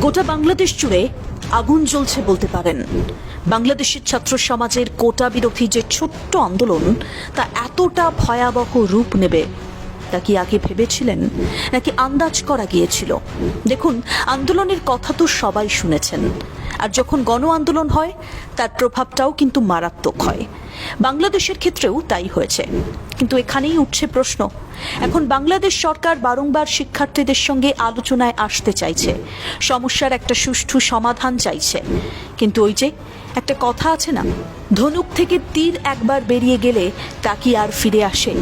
গোটা বাংলাদেশ জুড়ে আগুন জ্বলছে বলতে পারেন। বাংলাদেশের ছাত্র সমাজের কোটা বিরোধী যে ছোট্ট আন্দোলন, তা এতটা ভয়াবহ রূপ নেবে, তা কি আগে ভেবেছিলেন? নাকি আন্দাজ করা গিয়েছিল? দেখুন, আন্দোলনের কথা তো সবাই শুনেছেন। আর যখন গণ আন্দোলন হয়, তার প্রভাবটাও কিন্তু মারাত্মক হয়। বাংলাদেশের ক্ষেত্রেও তাই হয়েছে। কিন্তু এখানেই উঠছে প্রশ্ন, এখন বাংলাদেশ সরকার বারংবার শিক্ষার্থীদের সঙ্গে আলোচনায় আসতে চাইছে। সমস্যার একটা সুষ্ঠু সমাধান চাইছে। কিন্তু ওই যে, একটা কথা আছে না, ধনুক থেকে তীর একবার বেরিয়ে গেলে তা কি আর ফিরে আসে?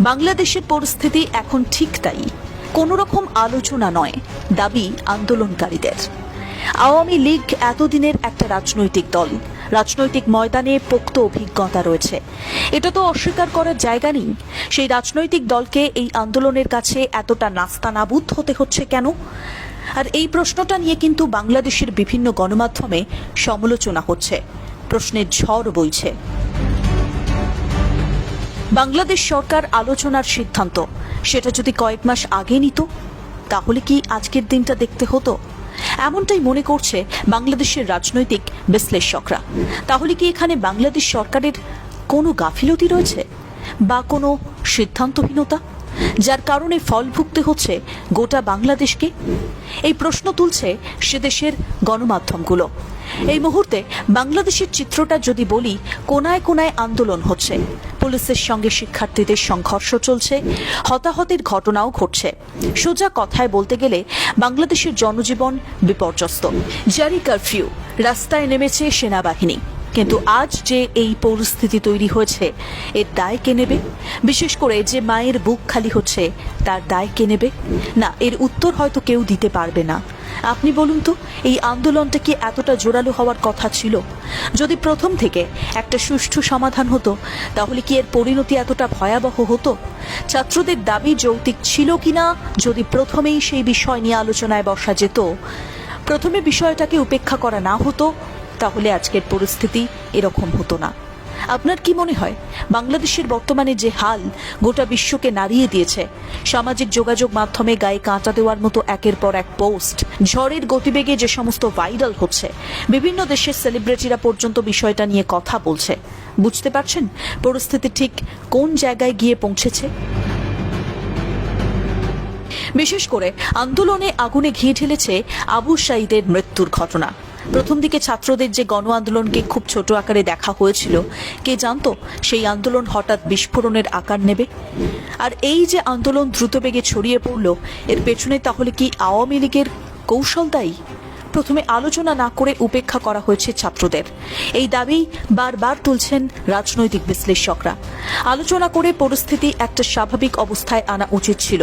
বাংলাদেশের পরিস্থিতি এখন ঠিক তাই কোনো রকম আলোচনা নয়, দাবি আন্দোলনকারীদের। আওয়ামী লীগ এতদিনের একটা রাজনৈতিক দল রাজনৈতিক ময়দানে পোক্ত অভিজ্ঞতা রয়েছে। এটা তো অস্বীকার করার জায়গা নেই। সেই রাজনৈতিক দলকে এই আন্দোলনের কাছে এতটা নাস্তানাবুদ হতে হচ্ছে কেন? আর এই প্রশ্নটা নিয়ে কিন্তু বাংলাদেশের বিভিন্ন গণমাধ্যমে সমালোচনা হচ্ছে। প্রশ্নের ঝড় বইছে। বাংলাদেশ সরকার আলোচনার সিদ্ধান্ত। সেটা যদি কয়েক মাস আগে নিত, তাহলে কি আজকের দিনটা দেখতে হতো? এমনটাই মনে করছে বাংলাদেশের রাজনৈতিক বিশ্লেষকরা। তাহলে কি এখানে বাংলাদেশ সরকারের কোনো গাফিলতি রয়েছে? বা কোনো সিদ্ধান্তহীনতা? যার কারণে ফল ভুগতে হচ্ছে গোটা বাংলাদেশকে? এই প্রশ্ন তুলছে সে দেশের গণমাধ্যমগুলো। এই মুহূর্তে বাংলাদেশের চিত্রটা যদি বলি, কোনায় কোনায় আন্দোলন হচ্ছে। পুলিশের সঙ্গে শিক্ষার্থীদের সংঘর্ষ চলছে, হতাহতের ঘটনাও ঘটছে। সোজা কথায় বলতে গেলে, বাংলাদেশের জনজীবন বিপর্যস্ত। জারি কারফিউ, রাস্তায় নেমেছে সেনাবাহিনী। কিন্তু আজ যে এই পরিস্থিতি তৈরি হয়েছে, এর দায় কে নেবে? বিশেষ করে যে মায়ের বুক খালি হচ্ছে, তার দায় কে নেবে? না, এর উত্তর হয়তো কেউ দিতে পারবে না। আপনি বলুন তো, এই আন্দোলনটা কি এতটা জোরালো হওয়ার কথা ছিল? যদি প্রথম থেকে একটা সুষ্ঠু সমাধান হতো, তাহলে কি এর পরিণতি এতটা ভয়াবহ হতো? ছাত্রদের দাবি যৌক্তিক ছিল কিনা, যদি প্রথমেই সেই বিষয় নিয়ে আলোচনায় বসা যেত? প্রথমে বিষয়টাকে উপেক্ষা করা না হতো তাহলে আজকের পরিস্থিতি এরকম হতো না। আপনার কি মনে হয়, বাংলাদেশের বর্তমানে যে হাল গোটা বিশ্বকে নাড়িয়ে দিয়েছে, সামাজিক যোগাযোগ মাধ্যমে গায়ে কাঁটা দেওয়ার মতো একের পর এক পোস্ট, ঝড়ের গতিবেগে যে সমস্ত ভাইরাল হচ্ছে, বিভিন্ন দেশের সেলিব্রিটিরা পর্যন্ত বিষয়টা নিয়ে কথা বলছে। বুঝতে পারছেন পরিস্থিতি ঠিক কোন জায়গায় গিয়ে পৌঁছেছে? বিশেষ করে আন্দোলনে আগুনে ঘি ঢেলেছে আবু সাইদের মৃত্যুর ঘটনা। প্রথম দিকে ছাত্রদের যে গণ আন্দোলনকে খুব ছোট আকারে দেখা হয়েছিল, কে জানতো সেই আন্দোলন হঠাৎ বিস্ফোরণের আকার নেবে? আর এই যে আন্দোলন দ্রুতবেগে ছড়িয়ে পড়ল, এর পেছনে তাহলে কি আওয়ামী লীগের কৌশল দায়ী? প্রথমে আলোচনা না করে উপেক্ষা করা হয়েছে ছাত্রদের। এই দাবি বারবার তুলছেন রাজনৈতিক বিশ্লেষকরা। আলোচনা করে পরিস্থিতি একটা স্বাভাবিক অবস্থায় আনা উচিত ছিল।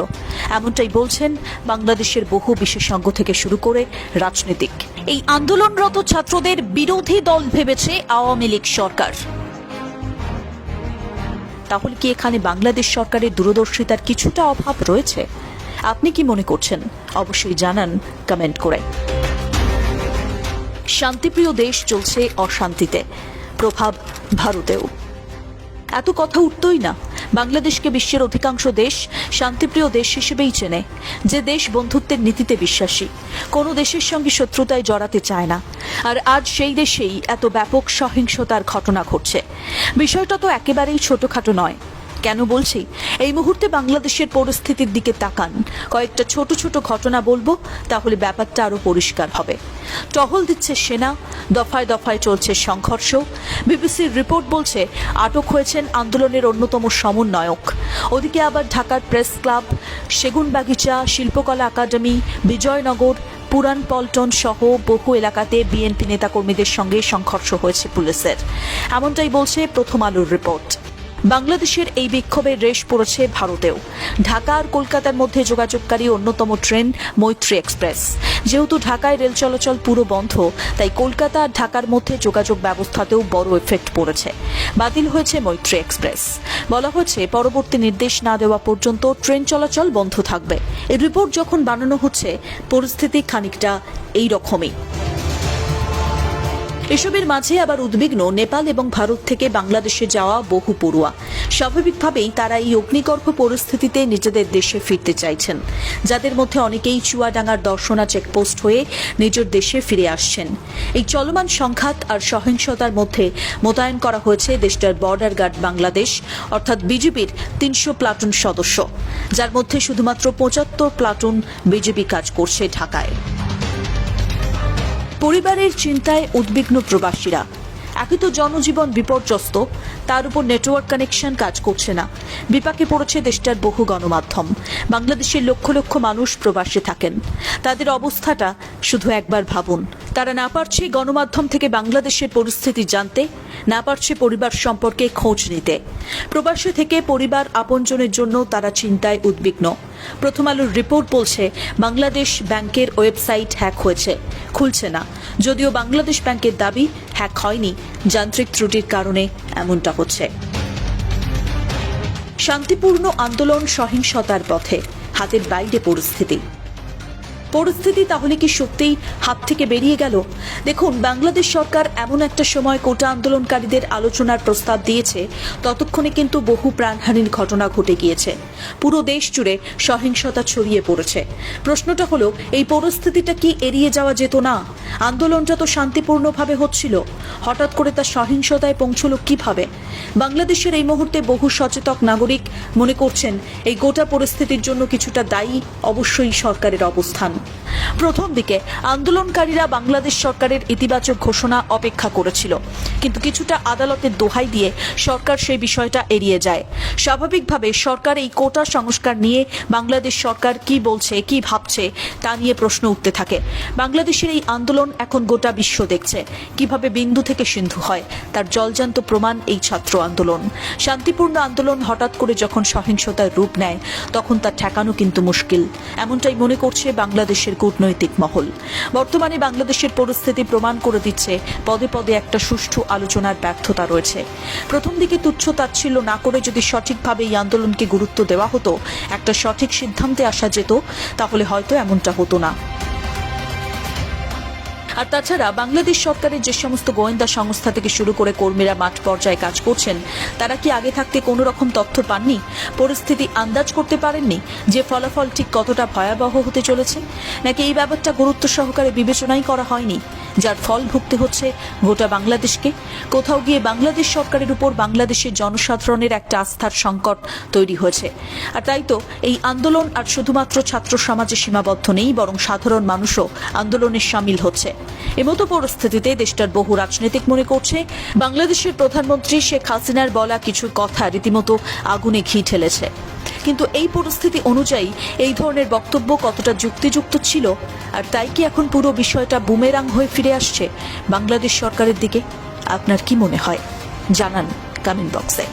এমনটাই বলছেন বাংলাদেশের বহু বিশেষজ্ঞ থেকে শুরু করে রাজনীতিক। এই আন্দোলনরত ছাত্রদের বিরোধী দল ভেবেছে আওয়ামী লীগ সরকার। তাহলে কি এখানে বাংলাদেশ সরকারের দূরদর্শিতার কিছুটা অভাব রয়েছে? আপনি কি মনে করছেন? অবশ্যই জানান কমেন্ট করে। শান্তিপ্রিয় দেশ চলছে অশান্তিতে। প্রভাব ভারতেও। এত কথা উঠতই না। বাংলাদেশকে বিশ্বের অধিকাংশ দেশ শান্তিপ্রিয় দেশ হিসেবেই চেনে। যে দেশ বন্ধুত্বের নীতিতে বিশ্বাসী, কোনো দেশের সঙ্গে শত্রুতায় জড়াতে চায় না। আর আজ সেই দেশেই এত ব্যাপক সহিংসতার ঘটনা ঘটছে। বিষয়টা তো একেবারেই ছোটখাটো নয়। কেন বলছি? এই মুহূর্তে বাংলাদেশের পরিস্থিতির দিকে তাকান। কয়েকটা ছোট ছোট ঘটনা বলব, তাহলে ব্যাপারটা আরও পরিষ্কার হবে। টহল দিচ্ছে সেনা, দফায় দফায় চলছে সংঘর্ষ। বিবিসির রিপোর্ট বলছে, আটক হয়েছেন আন্দোলনের অন্যতম সমন্বয়ক। ওদিকে আবার ঢাকার প্রেস ক্লাব, সেগুনবাগিচা, শিল্পকলা একাডেমি, বিজয়নগর, পুরান পল্টন সহ বহু এলাকাতে বিএনপি নেতাকর্মীদের সঙ্গে সংঘর্ষ হয়েছে পুলিশের। এমনটাই বলছে প্রথম আলোর রিপোর্ট। বাংলাদেশের এই বিক্ষোভের রেশ পড়েছে ভারতেও। ঢাকা আর কলকাতার মধ্যে যোগাযোগকারী অন্যতম ট্রেন মৈত্রী এক্সপ্রেস। যেহেতু ঢাকায় রেল চলাচল পুরো বন্ধ, তাই কলকাতা আর ঢাকার মধ্যে যোগাযোগ ব্যবস্থাতেও বড় এফেক্ট পড়েছে। বাতিল হয়েছে মৈত্রী এক্সপ্রেস। বলা হচ্ছে পরবর্তী নির্দেশ না দেওয়া পর্যন্ত ট্রেন চলাচল বন্ধ থাকবে। এই রিপোর্ট যখন বানানো হচ্ছে, পরিস্থিতি খানিকটা এই রকমই এসবের মাঝে আবার উদ্বিগ্ন নেপাল এবং ভারত থেকে বাংলাদেশে যাওয়া বহু পড়ুয়া। স্বাভাবিকভাবেই তারা এই অগ্নিগর্ভ পরিস্থিতিতে নিজেদের দেশে ফিরতে চাইছেন। যাদের মধ্যে অনেকেই চুয়াডাঙ্গার দর্শনা চেকপোস্ট হয়ে নিজের দেশে ফিরে আসছেন। এই চলমান সংঘাত আর সহিংসতার মধ্যে মোতায়েন করা হয়েছে দেশটার বর্ডার গার্ড বাংলাদেশ, অর্থাৎ বিজেপির তিনশো প্লাটুন সদস্য, যার মধ্যে শুধুমাত্র পঁচাত্তর প্লাটুন বিজেপি কাজ করছে ঢাকায়। পরিবারের চিন্তায় উদ্বিগ্ন প্রবাসীরা। একই তো জনজীবন বিপর্যস্ত, তার উপর নেটওয়ার্ক কানেকশন কাজ করছে না। বিপাকে পড়েছে দেশটার বহু গণমাধ্যম। বাংলাদেশের লক্ষ লক্ষ মানুষ প্রবাসে থাকেন। তাদের অবস্থাটা শুধু একবার ভাবুন। তারা না পারছে গণমাধ্যম থেকে বাংলাদেশের পরিস্থিতি জানতে, না পারছে পরিবার সম্পর্কে খোঁজ নিতে। প্রবাসে থেকে পরিবার আপনজনের জন্য তারা চিন্তায় উদ্বিগ্ন। প্রথম আলোর রিপোর্ট বলছে, বাংলাদেশ ব্যাংকের ওয়েবসাইট হ্যাক হয়েছে। খুলছে না। যদিও বাংলাদেশ ব্যাংকের দাবি হ্যাক হয়নি, যান্ত্রিক ত্রুটির কারণে এমনটা হচ্ছে। শান্তিপূর্ণ আন্দোলন সহিংসতার পথে, হাতের বাইরে পরিস্থিতি। পরিস্থিতি তাহলে কি সত্যিই হাত থেকে বেরিয়ে গেল? দেখুন, বাংলাদেশ সরকার এমন একটা সময় কোটা আন্দোলনকারীদের আলোচনার প্রস্তাব দিয়েছে, ততক্ষণে কিন্তু বহু প্রাণহানির ঘটনা ঘটে গিয়েছে। পুরো দেশ জুড়ে সহিংসতা ছড়িয়ে পড়েছে। প্রশ্নটা হলো, এই পরিস্থিতিটা কি এড়িয়ে যাওয়া যেত না? আন্দোলনটা তো শান্তিপূর্ণভাবে হচ্ছিল। হঠাৎ করে তা সহিংসতায় পৌঁছল কীভাবে? বাংলাদেশের এই মুহূর্তে বহু সচেতক নাগরিক মনে করছেন, এই গোটা পরিস্থিতির জন্য কিছুটা দায়ী অবশ্যই সরকারের অবস্থান। প্রথম দিকে আন্দোলনকারীরা বাংলাদেশ সরকারের ইতিবাচক ঘোষণা অপেক্ষা করেছিল। কিন্তু কিছুটা আদালতের দোহাই দিয়ে সরকার সেই বিষয়টা এড়িয়ে যায়। স্বাভাবিকভাবে সরকার এই কোটা সংস্কার নিয়ে বাংলাদেশ সরকার কি বলছে, কি ভাবছে, তা নিয়ে প্রশ্ন উঠতে থাকে। বাংলাদেশের এই আন্দোলন এখন গোটা বিশ্ব দেখছে। কীভাবে বিন্দু থেকে সিন্ধু হয়, তার জলজান্ত প্রমাণ এই ছাত্র আন্দোলন। শান্তিপূর্ণ আন্দোলন হঠাৎ করে যখন সহিংসতার রূপ নেয়, তখন তা ঠেকানো কিন্তু মুশকিল। এমনটাই মনে করছে বাংলাদেশের কূটনৈতিক মহল। বর্তমানে বাংলাদেশের পরিস্থিতি প্রমাণ করে দিচ্ছে পদে পদে একটা সুষ্ঠু আলোচনার ব্যর্থতা রয়েছে। প্রথম দিকে তুচ্ছ তাচ্ছিল্য না করে যদি সঠিকভাবে এই আন্দোলনকে গুরুত্ব দেওয়া হতো, একটা সঠিক সিদ্ধান্তে আসা যেত, তাহলে হয়তো এমনটা হতো না। আর তাছাড়া বাংলাদেশ সরকারের যে সমস্ত গোয়েন্দা সংস্থা থেকে শুরু করে কর্মীরা মাঠ পর্যায়ে কাজ করছেন, তারা কি আগে থাকতে কোনো রকম তথ্য পাননি? পরিস্থিতি আন্দাজ করতে পারেননি যে ফলাফল ঠিক কতটা ভয়াবহ হতে চলেছে? নাকি এই ব্যাপারটা গুরুত্ব সহকারে বিবেচনাই করা হয়নি, যার ফল ভুগতে হচ্ছে গোটা বাংলাদেশকে? কোথাও গিয়ে বাংলাদেশ সরকারের উপর বাংলাদেশের জনসাধারণের একটা আস্থার সংকট তৈরি হয়েছে। আর তাই তো এই আন্দোলন আর শুধুমাত্র ছাত্র সমাজে সীমাবদ্ধ নেই, বরং সাধারণ মানুষও আন্দোলনে সামিল হচ্ছে। এমতো পরিস্থিতিতে দেশটার বহু রাজনৈতিক মনে করছে, বাংলাদেশের প্রধানমন্ত্রী শেখ হাসিনার বলা কিছু কথা রীতিমতো আগুনে ঘি ঠেলেছে। কিন্তু এই পরিস্থিতি অনুযায়ী এই ধরনের বক্তব্য কতটা যুক্তিযুক্ত ছিল, আর তাই কি এখন পুরো বিষয়টা বুমেরাং হয়ে ফিরে আসছে বাংলাদেশ সরকারের দিকে? আপনার কি মনে হয়? জানান কমেন্ট বক্সে